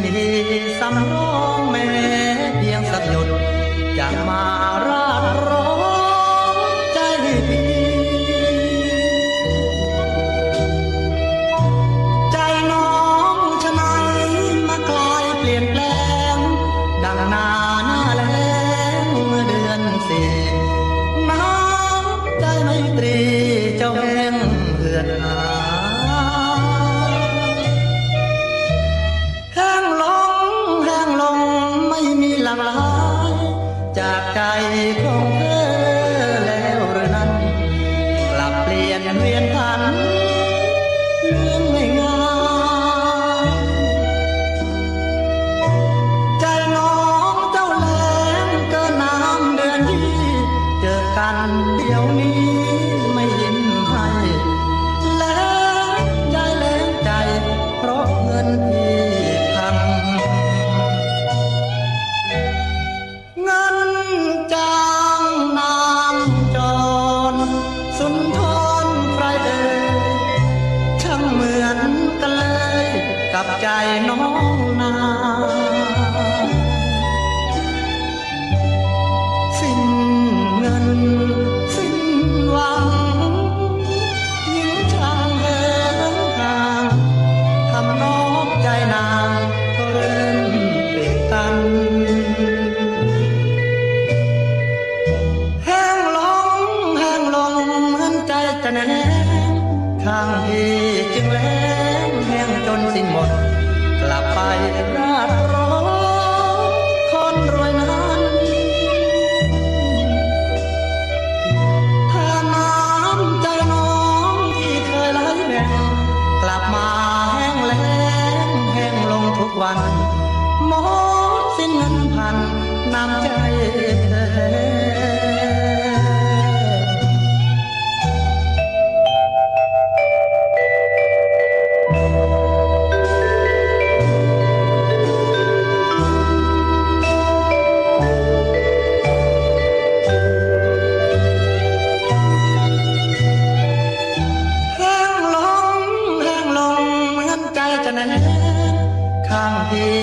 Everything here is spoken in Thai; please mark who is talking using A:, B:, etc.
A: ไมีสำรองแม้เพียงสักหยดจะมาราดร้องใจพี่ใจน้องชะไหนมากลายเปลี่ยนแปลง ดังนาหน้าแลงเมื่อเดือนสี่น้ำใจไม่ตรีเจ้าแห่งเหือดหา นเวียนพันเรื่องไม่งามใจน้องเจ้าแหลงเกินน้ำเดือนยี่เจอกันเดี๋ยวนี้ ใจน้องนาสิ้นเงินสิ้นหวังยิ่งช่างเหินห่างทำน้องใจนางก็เริ่มปิดตันแห้งลงแห้งลงเหมือนใจจะแน่ข้างที่จึงแล้งแห้งจนสิ้นหมด กลับไปราร้องคนรวยนั้นเธอน้ำใจน้องที่เคยไหลแบ่กลับมาแห้งแล้งแห้งลงทุกวันหมดสิ้นเงินพันนำใจเธอ here.